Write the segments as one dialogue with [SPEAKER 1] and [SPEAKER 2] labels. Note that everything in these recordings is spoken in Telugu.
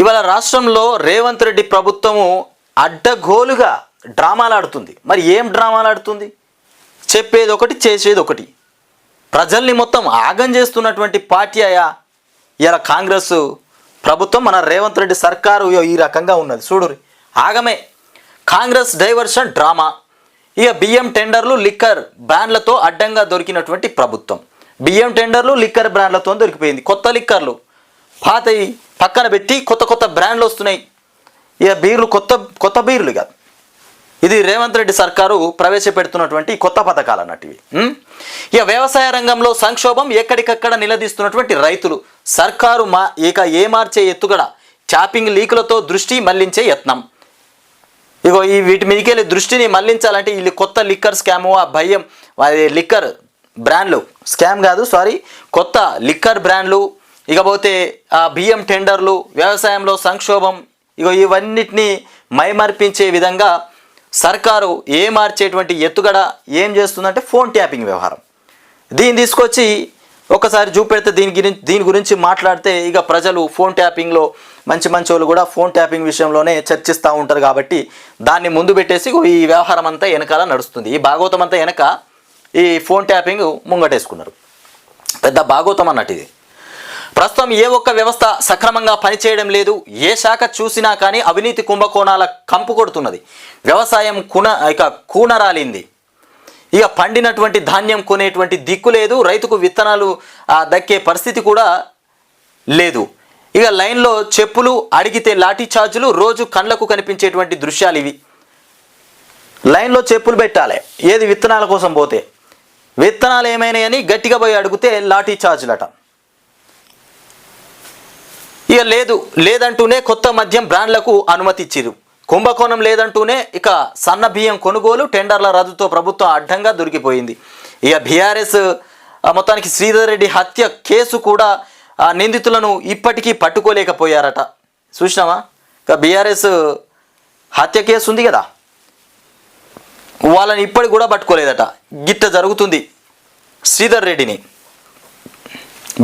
[SPEAKER 1] ఇవాళ రాష్ట్రంలో రేవంత్ రెడ్డి ప్రభుత్వము అడ్డగోలుగా డ్రామాలు ఆడుతుంది. మరి ఏం డ్రామాలు ఆడుతుంది? చెప్పేది ఒకటి చేసేది ఒకటి. ప్రజల్ని మొత్తం ఆగం చేస్తున్నటువంటి పార్టీ అయా ఇలా కాంగ్రెస్ ప్రభుత్వం మన రేవంత్ రెడ్డి సర్కారు ఈ రకంగా ఉన్నది. చూడు ఆగమే. Congress diversion drama. ఇక బియ్యం టెండర్లు లిక్కర్ బ్రాండ్లతో అడ్డంగా దొరికినటువంటి ప్రభుత్వం. బియ్యం టెండర్లు లిక్కర్ బ్రాండ్లతో దొరికిపోయింది. కొత్త లిక్కర్లు. పాతవి పక్కన పెట్టి కొత్త కొత్త బ్రాండ్లు వస్తున్నాయి. ఇక బీర్లు కొత్త కొత్త బీర్లు కాదు ఇది రేవంత్ రెడ్డి సర్కారు ప్రవేశపెడుతున్నటువంటి కొత్త పథకాలు అన్నట్టు ఇక వ్యవసాయ రంగంలో సంక్షోభం ఎక్కడికక్కడ నిలదీస్తున్నటువంటి రైతులు. సర్కారు మా ఇక ఏమార్చే ఎత్తుగడ? చాపింగ్ లీకులతో దృష్టి మళ్ళించే యత్నం. ఇగో ఈ వీటి మీదకెళ్ళి దృష్టిని మళ్ళించాలంటే వీళ్ళు కొత్త లిక్కర్ స్కాము ఆ భయం అది లిక్కర్ బ్రాండ్లు. స్కామ్ కాదు సారీ కొత్త లిక్కర్ బ్రాండ్లు ఇకపోతే ఆ బియ్యం టెండర్లు వ్యవసాయంలో సంక్షోభం ఇగో ఇవన్నిటిని మైమర్పించే విధంగా సర్కారు ఏ మార్చేటువంటి ఎత్తుగడ ఏం చేస్తుందంటే ఫోన్ ట్యాపింగ్ వ్యవహారం. దీన్ని తీసుకొచ్చి ఒకసారి చూపెడితే దీని గురించి దీని గురించి మాట్లాడితే ఇక ప్రజలు ఫోన్ ట్యాపింగ్లో మంచి మంచి వాళ్ళు కూడా ఫోన్ ట్యాపింగ్ విషయంలోనే చర్చిస్తూ ఉంటారు కాబట్టి దాన్ని ముందు పెట్టేసి ఈ వ్యవహారం అంతా వెనకాల నడుస్తుంది. ఈ భాగవతం అంతా వెనక ఈ ఫోన్ ట్యాపింగ్ ముంగటేసుకున్నారు. పెద్ద భాగవతం అన్నట్టు ఇది. ప్రస్తుతం ఏ ఒక్క వ్యవస్థ సక్రమంగా పనిచేయడం లేదు ఏ శాఖ చూసినా కానీ అవినీతి కుంభకోణాల కంపు కొడుతున్నది. వ్యవసాయం కుణ ఇక కూనరాలింది. ఇక పండినటువంటి ధాన్యం కొనేటువంటి దిక్కు లేదు రైతుకు విత్తనాలు దక్కే పరిస్థితి కూడా లేదు. ఇక లైన్లో చెప్పులు అడిగితే లాఠీ చార్జులు రోజు కళ్ళకు కనిపించేటువంటి దృశ్యాలు ఇవి. లైన్లో చెప్పులు పెట్టాలి ఏది విత్తనాల కోసం పోతే? విత్తనాలు ఏమైనాయని గట్టిగా పోయి అడిగితే లాఠీ చార్జులట. ఇక లేదు లేదంటూనే కొత్త మద్యం బ్రాండ్లకు అనుమతి ఇచ్చిరు కుంభకోణం లేదంటూనే ఇక సన్న బియ్యం కొనుగోలు టెండర్ల రద్దుతో ప్రభుత్వం అడ్డంగా దొరికిపోయింది. ఇక బీఆర్ఎస్ మొత్తానికి శ్రీధర్ రెడ్డి హత్య కేసు కూడా ఆ నిందితులను ఇప్పటికీ పట్టుకోలేకపోయారట. చూసినావా? ఇక బీఆర్ఎస్ హత్య కేసు ఉంది కదా? వాళ్ళని ఇప్పటికి కూడా పట్టుకోలేదట. గిట్ట జరుగుతుంది శ్రీధర్ రెడ్డిని.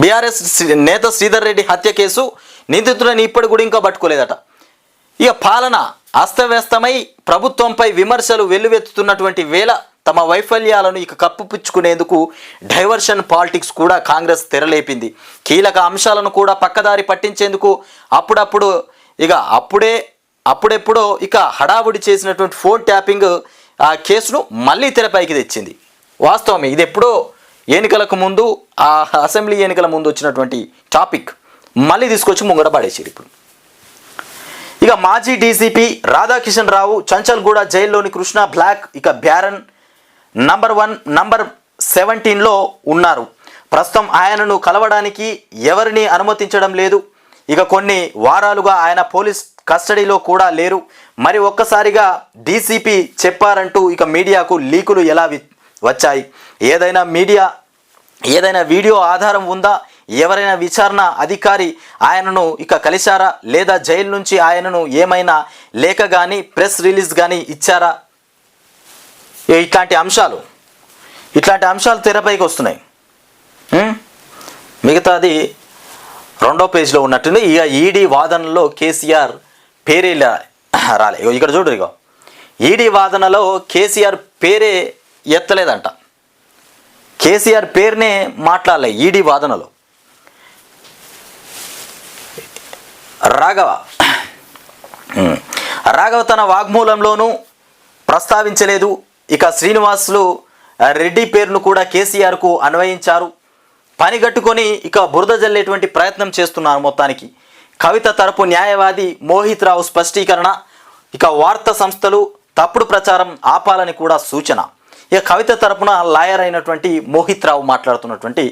[SPEAKER 1] బీఆర్ఎస్ నేత శ్రీధర్ రెడ్డి హత్య కేసు నిందితులను ఇప్పటి కూడా ఇంకా పట్టుకోలేదట. ఇక పాలన అస్తవ్యస్తమై ప్రభుత్వంపై విమర్శలు వెల్లువెత్తుతున్నటువంటి వేళ తమ వైఫల్యాలను ఇక కప్పుపుచ్చుకునేందుకు డైవర్షన్ పాలిటిక్స్ కూడా కాంగ్రెస్ తెరలేపింది. కీలక అంశాలను కూడా పక్కదారి పట్టించేందుకు అప్పుడప్పుడు ఇక అప్పుడే అప్పుడెప్పుడో ఇక హడావుడి చేసినటువంటి ఫోన్ ట్యాపింగ్ ఆ కేసును మళ్ళీ తెరపైకి తెచ్చింది. వాస్తవమే ఇది ఎప్పుడో ఎన్నికలకు ముందు ఆ అసెంబ్లీ ఎన్నికల ముందు వచ్చినటువంటి టాపిక్. మళ్ళీ తీసుకొచ్చి ముంగడ పడేసారు ఇప్పుడు. ఇక మాజీ డీసీపీ రాధాకిషన్ రావు చంచల్గూడ జైల్లోని కృష్ణ బ్లాక్ ఇక బ్యారన్ నంబర్ వన్ నంబర్ సెవెంటీన్లో ఉన్నారు. ప్రస్తుతం ఆయనను కలవడానికి ఎవరిని అనుమతించడం లేదు. ఇక కొన్ని వారాలుగా ఆయన పోలీస్ కస్టడీలో కూడా లేరు. మరి ఒక్కసారిగా డీసీపీ చెప్పారంటూ ఇక మీడియాకు లీకులు ఎలా వచ్చాయి? ఏదైనా మీడియా ఏదైనా వీడియో ఆధారం ఉందా? ఎవరైనా విచారణ అధికారి ఆయనను ఇక కలిశారా? లేదా జైలు నుంచి ఆయనను ఏమైనా లేఖ కానీ ప్రెస్ రిలీజ్ కానీ ఇచ్చారా? ఇట్లాంటి అంశాలు. ఇట్లాంటి అంశాలు తెరపైకి వస్తున్నాయి. మిగతా మిగతాది రెండో పేజీలో ఉన్నట్టుంది. ఇక ఈడీ వాదనలో కేసీఆర్ పేరే రాలే. ఇగో ఇక్కడ చూడు ఇగో. ఈడీ వాదనలో కేసీఆర్ పేరే ఎత్తలేదంట. కేసీఆర్ పేరునే మాట్లాడలే ఈడీ వాదనలో. రాఘవ. రాఘవ తన వాగ్మూలంలోనూ ప్రస్తావించలేదు. ఇక శ్రీనివాసులు రెడ్డి పేరును కూడా కేసీఆర్కు అన్వయించారు. పనిగట్టుకొని ఇక బురద జల్లేటువంటి ప్రయత్నం చేస్తున్నారు మొత్తానికి. కవిత తరపు న్యాయవాది మోహిత్ రావు స్పష్టీకరణ ఇక వార్తా సంస్థలు తప్పుడు ప్రచారం ఆపాలని కూడా సూచన. ఇక కవిత తరపున లాయర్ అయినటువంటి మోహిత్ రావు మాట్లాడుతున్నటువంటి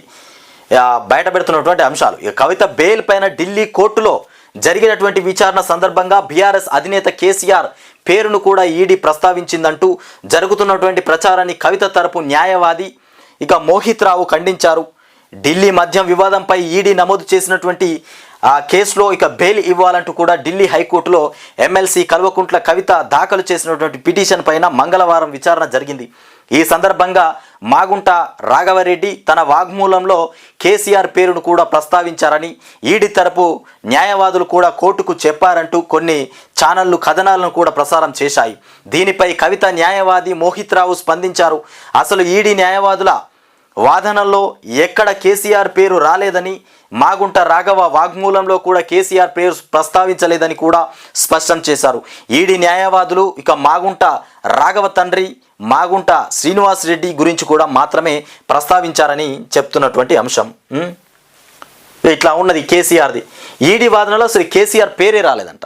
[SPEAKER 1] బయటపెడుతున్నటువంటి బయట పెడుతున్నటువంటి అంశాలు. ఇక కవిత బెయిల్ పైన ఢిల్లీ కోర్టులో జరిగినటువంటి విచారణ సందర్భంగా బీఆర్ఎస్ అధినేత కేసీఆర్ పేరును కూడా ఈడీ ప్రస్తావించిందంటూ జరుగుతున్నటువంటి ప్రచారాన్ని కవిత తరపు న్యాయవాది ఇక మోహిత్ రావు ఖండించారు. ఢిల్లీ మద్యం వివాదంపై ఈడీ నమోదు చేసినటువంటి ఆ కేసులో ఇక బెయిల్ ఇవ్వాలంటూ కూడా ఢిల్లీ హైకోర్టులో ఎమ్మెల్సీ కల్వకుంట్ల కవిత దాఖలు చేసినటువంటి పిటిషన్ పైన మంగళవారం విచారణ జరిగింది. ఈ సందర్భంగా మాగుంట రాఘవరెడ్డి తన వాగ్మూలంలో కేసీఆర్ పేరును కూడా ప్రస్తావించారని ఈడీ తరపు న్యాయవాదులు కూడా కోర్టుకు చెప్పారంటూ కొన్ని ఛానళ్ళు కథనాలను కూడా ప్రసారం చేశాయి. దీనిపై కవిత న్యాయవాది మోహిత్ రావు స్పందించారు. అసలు ఈడీ న్యాయవాదుల వాదనల్లో ఎక్కడ కేసీఆర్ పేరు రాలేదని మాగుంట రాఘవ వాగ్మూలంలో కూడా కేసీఆర్ పేరు ప్రస్తావించలేదని కూడా స్పష్టం చేశారు. ఈడీ న్యాయవాదులు ఇక మాగుంట రాఘవ తండ్రి మాగుంట శ్రీనివాస్ రెడ్డి గురించి కూడా మాత్రమే ప్రస్తావించారని చెప్తున్నటువంటి అంశం. ఇట్లా ఉన్నది కేసీఆర్ది. ఈడీ వాదనలో అసలు కేసీఆర్ పేరే రాలేదంట.